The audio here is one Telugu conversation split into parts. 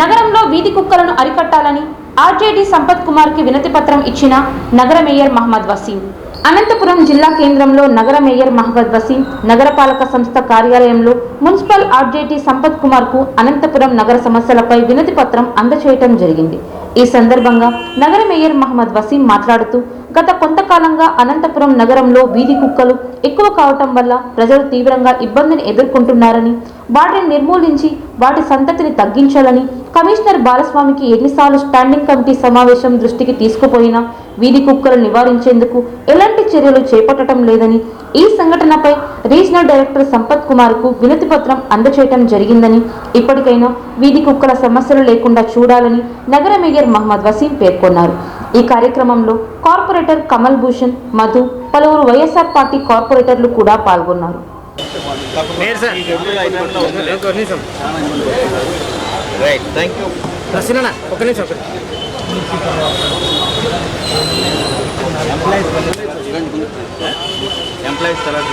నగరంలో వీధి కుక్కలను అరికట్టాలని ఆర్జేడీ సంపత్ కుమార్కి వినతి పత్రం ఇచ్చిన నగర మేయర్ మహమ్మద్ వసీం. అనంతపురం జిల్లా కేంద్రంలో నగర మేయర్ మహమ్మద్ వసీం నగరపాలక సంస్థ కార్యాలయంలో మున్సిపల్ ఆర్జేటీ సంపత్ కుమార్కు అనంతపురం నగర సమస్యలపై వినతి పత్రం అందచేయటం జరిగింది. ఈ సందర్భంగా నగర మేయర్ మహమ్మద్ వసీం మాట్లాడుతూ గత కొంతకాలంగా అనంతపురం నగరంలో వీధి కుక్కలు ఎక్కువ కావటం వల్ల ప్రజలు తీవ్రంగా ఇబ్బందిని ఎదుర్కొంటున్నారని వాటిని నిర్మూలించి వాటి సంతతిని తగ్గించాలని కమిషనర్ బాలస్వామికి ఎన్నిసార్లు స్టాండింగ్ కమిటీ సమావేశం దృష్టికి తీసుకుపోయినా వీధి కుక్కలు నివారించేందుకు ఎలాంటి చర్యలు చేపట్టడం లేదని ఈ సంఘటనపై రీజనల్ డైరెక్టర్ సంపత్ కుమార్కు వినతి పత్రం అందచేయటం జరిగిందని ఇప్పటికైనా వీధి కుక్కల సమస్యలు లేకుండా చూడాలని నగర మేయర్ మహమ్మద్ వసీం పేర్కొన్నారు. ఈ కార్యక్రమంలో కార్పొరేటర్ కమల్ భూషణ్ మధు పలువురు వైఎస్ఆర్ పార్టీ కార్పొరేటర్లు కూడా పాల్గొన్నారు మేయర్ సార్ ఒక నిమిషం రైట్ థ్యాంక్ యూ రసీనా ఒక నిమిషం ఒకటి ఎంప్లాయీస్ తర్వాత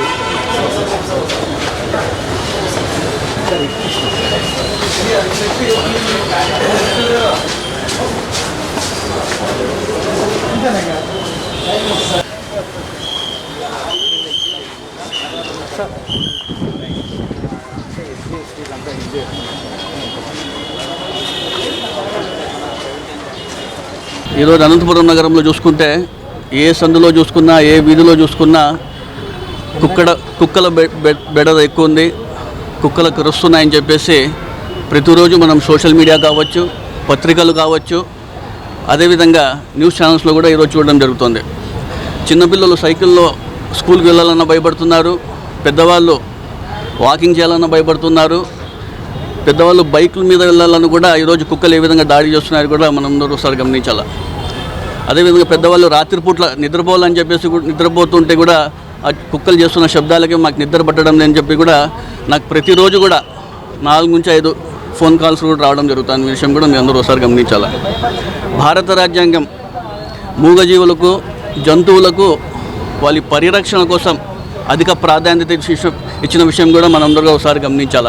ఈరోజు అనంతపురం నగరంలో చూసుకుంటే ఏ సందులో చూసుకున్నా ఏ వీధిలో చూసుకున్నా కుక్కడ కుక్కల బె బె- బెడద ఎక్కువ ఉంది. కుక్కలు కరుస్తున్నాయని చెప్పేసి ప్రతిరోజు మనం సోషల్ మీడియా కావచ్చు పత్రికలు కావచ్చు అదేవిధంగా న్యూస్ ఛానల్స్లో కూడా ఈరోజు చూడడం జరుగుతుంది. చిన్నపిల్లలు సైకిల్లో స్కూల్కి వెళ్ళాలన్నా భయపడుతున్నారు. పెద్దవాళ్ళు వాకింగ్ చేయాలన్నా భయపడుతున్నారు. పెద్దవాళ్ళు బైకుల మీద వెళ్ళాలని కూడా ఈరోజు కుక్కలు ఏ విధంగా దాడి చేస్తున్నారో కూడా మనం అందరూ ఒకసారి గమనించాలా. అదేవిధంగా పెద్దవాళ్ళు రాత్రిపూట్ల నిద్రపోవాలని చెప్పేసి కూడా నిద్రపోతుంటే కూడా ఆ కుక్కలు చేస్తున్న శబ్దాలకి మాకు నిద్ర పట్టడం లేని చెప్పి కూడా నాకు ప్రతిరోజు కూడా నాలుగు నుంచి ఐదు ఫోన్ కాల్స్ కూడా రావడం జరుగుతుంది విషయం కూడా మీరు అందరూ ఒకసారి గమనించాలి. భారత రాజ్యాంగం మూగజీవులకు జంతువులకు వాళ్ళ పరిరక్షణ కోసం అధిక ప్రాధాన్యత ఇచ్చి- ఇచ్చిన విషయం కూడా మనందరూ ఒకసారి గమనించాలి.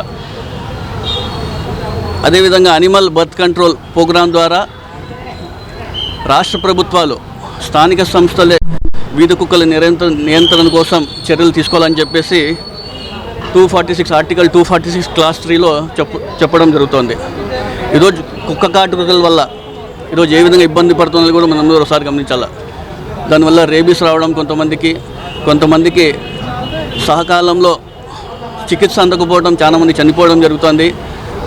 అదేవిధంగా అనిమల్ బర్త్ కంట్రోల్ ప్రోగ్రాం ద్వారా రాష్ట్ర ప్రభుత్వాలు స్థానిక సంస్థలే వీధి కుక్కల నిరంతర నియంత్రణ కోసం చర్యలు తీసుకోవాలని చెప్పేసి two forty six article two forty six clause త్రీలో చెప్పు చెప్పడం జరుగుతోంది. ఈరోజు కుక్క కాటుకల వల్ల ఈరోజు ఏ విధంగా ఇబ్బంది పడుతుందని కూడా మనం ఒకసారి గమనించాలి? దానివల్ల రేబీస్ రావడం కొంతమందికి కొంతమందికి సహకాలంలో చికిత్స అందకపోవడం చాలామంది చనిపోవడం జరుగుతుంది.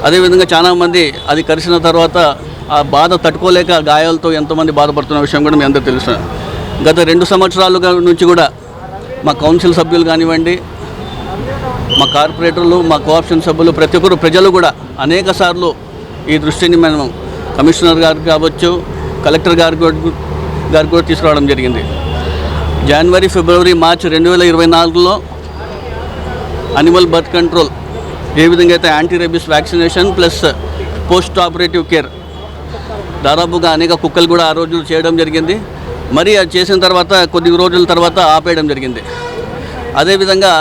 అదేవిధంగా చాలామంది అది కరిసిన తర్వాత ఆ బాధ తట్టుకోలేక గాయాలతో ఎంతోమంది బాధపడుతున్న విషయం కూడా మీ అందరూ తెలుసు. గత రెండు సంవత్సరాలుగా నుంచి కూడా మా కౌన్సిల్ సభ్యులు కానివ్వండి మా కార్పొరేటర్లు మా కోఆప్షన్ సభ్యులు ప్రతి ఒక్కరు ప్రజలు కూడా అనేక సార్లు ఈ దృష్టిని మనం కమిషనర్ గారికి కావచ్చు కలెక్టర్ గారికి కూడా- గారికి కూడా తీసుకురావడం జరిగింది. జనవరి ఫిబ్రవరి మార్చి రెండు వేల ఇరవై నాలుగులో అనిమల్ బర్త్ కంట్రోల్ ఏ విధంగా అయితే anti rabies vaccination plus post operative care దాదాపుగా అనేక కుక్కలు కూడా ఆ రోజు చేయడం జరిగింది. మరి అది చేసిన తర్వాత కొద్ది రోజుల తర్వాత ఆపేయడం జరిగింది. అదేవిధంగా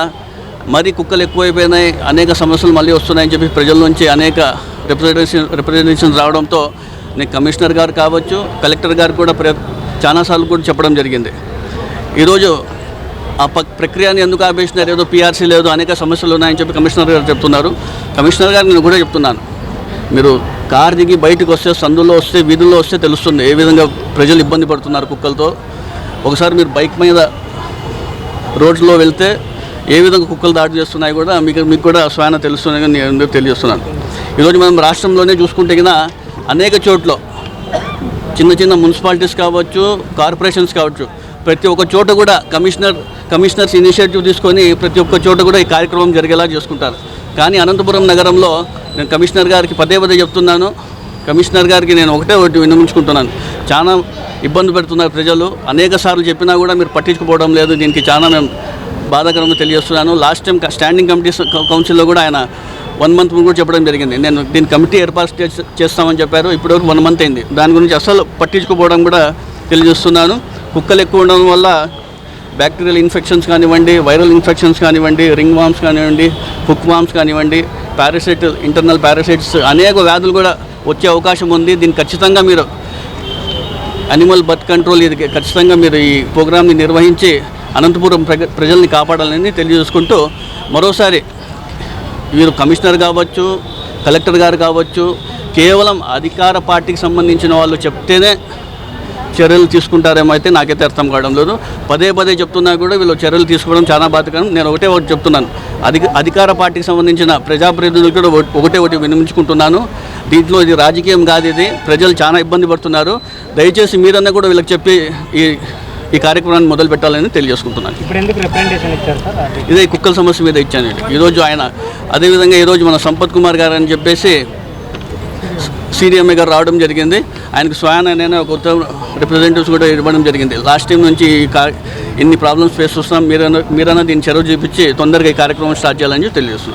మరి కుక్కలు ఎక్కువైపోయినాయి అనేక సమస్యలు మళ్ళీ వస్తున్నాయని చెప్పి ప్రజల నుంచి అనేక రిప్రజెంటేషన్ రిప్రజెంటేషన్ రావడంతో నేను కమిషనర్ గారు కావచ్చు కలెక్టర్ గారు కూడా ప్ర చాలాసార్లు కూడా చెప్పడం జరిగింది. ఈరోజు ఆ ప ప్రక్రియని ఎందుకు ఆపేసినారు? ఏదో పీఆర్సీ లేదు అనేక సమస్యలు ఉన్నాయని చెప్పి కమిషనర్ గారు చెప్తున్నారు. కమిషనర్ గారు నేను కూడా చెప్తున్నాను. మీరు కార్ దిగి బయటకు వస్తే సందులో వస్తే వీధుల్లో వస్తే తెలుస్తుంది ఏ విధంగా ప్రజలు ఇబ్బంది పడుతున్నారు కుక్కలతో. ఒకసారి మీరు బైక్ మీద రోడ్లో వెళ్తే ఏ విధంగా కుక్కలు దాడి చేస్తున్నాయి కూడా మీకు మీకు కూడా స్వయాన తెలుస్తున్నాయని నేను తెలియజేస్తున్నాను. ఈరోజు మనం రాష్ట్రంలోనే చూసుకుంటే కదా అనేక చోట్ల చిన్న చిన్న మున్సిపాలిటీస్ కావచ్చు కార్పొరేషన్స్ కావచ్చు ప్రతి ఒక్క చోట కూడా కమిషనర్ కమిషనర్స్ ఇనిషియేటివ్ తీసుకొని ప్రతి ఒక్క చోట కూడా ఈ కార్యక్రమం జరిగేలా చేసుకుంటారు. కానీ అనంతపురం నగరంలో నేను కమిషనర్ గారికి పదే పదే చెప్తున్నాను. కమిషనర్ గారికి నేను ఒకటే ఒకటి విన్నమించుకుంటున్నాను చాలా ఇబ్బంది పెడుతున్నారు ప్రజలు. అనేక సార్లు చెప్పినా కూడా మీరు పట్టించుకోవడం లేదు. దీనికి చాలా మేము బాధాకరంగా తెలియజేస్తున్నాను. లాస్ట్ టైం స్టాండింగ్ కమిటీ కౌన్సిల్లో కూడా ఆయన వన్ మంత్ ముందు కూడా చెప్పడం జరిగింది. నేను దీని కమిటీ ఏర్పాటు చేస్తామని చెప్పారు. ఇప్పటివరకు వన్ మంత్ అయింది. దాని గురించి అసలు పట్టించుకోవడం కూడా తెలియజేస్తున్నాను. కుక్కలు ఎక్కువ ఉండడం వల్ల బ్యాక్టీరియల్ ఇన్ఫెక్షన్స్ కానివ్వండి వైరల్ ఇన్ఫెక్షన్స్ కానివ్వండి రింగ్ వామ్స్ కానివ్వండి హుక్ వామ్స్ కానివ్వండి పారాసైట్ ఇంటర్నల్ పారాసైట్స్ అనేక వ్యాధులు కూడా వచ్చే అవకాశం ఉంది. దీన్ని ఖచ్చితంగా మీరు అనిమల్ బర్త్ కంట్రోల్ ఇది ఖచ్చితంగా మీరు ఈ ప్రోగ్రామ్ని నిర్వహించి అనంతపురం ప్రజ ప్రజల్ని కాపాడాలని తెలియజేసుకుంటూ మరోసారి వీరు కమిషనర్ కావచ్చు కలెక్టర్ గారు కావచ్చు కేవలం అధికార పార్టీకి సంబంధించిన వాళ్ళు చెప్తేనే చర్యలు తీసుకుంటారేమో అయితే నాకైతే అర్థం కావడం లేదు. పదే పదే చెప్తున్నా కూడా వీళ్ళు చర్యలు తీసుకోవడం చాలా బాధకరం. నేను ఒకటే ఒకటి చెప్తున్నాను. అధిక అధికార పార్టీకి సంబంధించిన ప్రజాప్రతినిధులు కూడా ఒకటి- ఒకటే వినిపించుకుంటున్నాను దీంట్లో ఇది రాజకీయం కాదు ఇది. ప్రజలు చాలా ఇబ్బంది పడుతున్నారు. దయచేసి మీరన్నా కూడా వీళ్ళకి చెప్పి ఈ ఈ కార్యక్రమాన్ని మొదలు పెట్టాలని తెలియజేసుకుంటున్నాను. ఇదే కుక్కల సమస్య మీద ఇచ్చాను ఈరోజు ఆయన అదేవిధంగా ఈరోజు మన సంపత్ కుమార్ గారు అని చెప్పేసి సీడీఎంఏ గారు రావడం జరిగింది. ఆయనకు స్వయాన నేను ఒక ఉత్తమ రిప్రజెంటేటివ్స్ కూడా ఇవ్వడం జరిగింది. లాస్ట్ టైం నుంచి ఈ ఇన్ని ప్రాబ్లమ్స్ ఫేస్ చేస్తున్నాం. మీరన్నా మీరన్నా దీన్ని చెరువు చూపించి తొందరగా ఈ కార్యక్రమం స్టార్ట్ చేయాలని తెలియజేస్తున్నాను తెలియజేస్తున్నాం.